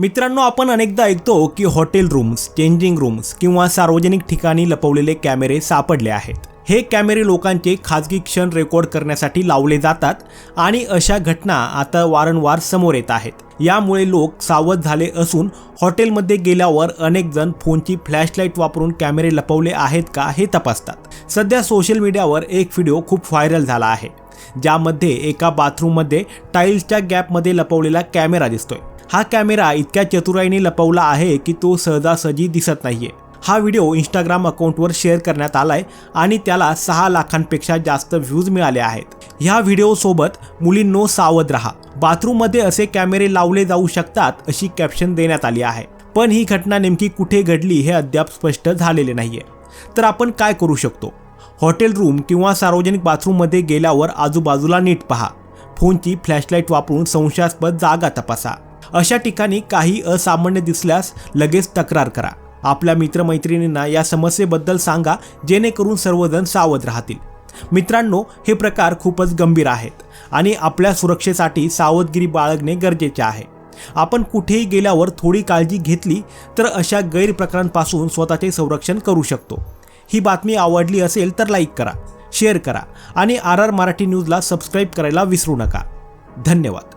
मित्रांनो आपण अनेकदा ऐकतो की हॉटेल रूम्स चेंजिंग रूम्स किंवा सार्वजनिक ठिकाणी लपवलेले कॅमेरे सापडले आहेत. हे कॅमेरे लोकांचे खाजगी क्षण रेकॉर्ड करण्यासाठी लावले जातात आणि अशा घटना आता वारंवार समोर येत आहेत. यामुळे लोक सावध झाले असून हॉटेलमध्ये गेल्यावर अनेक जण फोनची फ्लॅशलाईट वापरून कॅमेरे लपवले आहेत का हे तपासतात. सध्या सोशल मीडियावर एक व्हिडिओ खूप व्हायरल झाला आहे. ज्यामध्ये एका बाथरूममध्ये टाईल्सच्या गॅपमध्ये लपवलेला कॅमेरा दिसतोय. हा कॅमेरा इतक्या चतुराईने लपवला आहे की तो सहजासहजी दिसत नाहीये. हा व्हिडिओ इंस्टाग्राम अकाउंटवर शेअर करण्यात आलाय आणि त्याला सहा लाखांपेक्षा जास्त व्ह्यूज मिळाले आहेत. ह्या व्हिडिओसोबत मुलींनो सावध राहा. बाथरूममध्ये असे कॅमेरे लावले जाऊ शकतात अशी कॅप्शन देण्यात आली आहे. पण ही घटना नेमकी कुठे घडली हे अद्याप स्पष्ट झालेले नाहीये. तर आपण काय करू शकतो? हॉटेल रूम किंवा सार्वजनिक बाथरूममध्ये गेल्यावर आजूबाजूला नीट पहा. फोनची फ्लॅशलाईट वापरून संशयास्पद जागा तपासा. अशा ठिकाणी काही असामान्य दिसल्यास लगेच तक्रार करा. आपल्या मित्रमैत्रिणींना या समस्येबद्दल सांगा जेणेकरून सर्वजण सावध राहतील. मित्रांनो हे प्रकार खूपच गंभीर आहेत आणि आपल्या सुरक्षेसाठी सावधगिरी बाळगणे गरजेचे आहे. आपण कुठेही गेल्यावर थोडी काळजी घेतली तर अशा गैरप्रकारांपासून स्वतःचे संरक्षण करू शकतो. ही बातमी आवडली असेल तर लाईक करा शेअर करा आणि आर आर मराठी न्यूजला सबस्क्राईब करायला विसरू नका. धन्यवाद.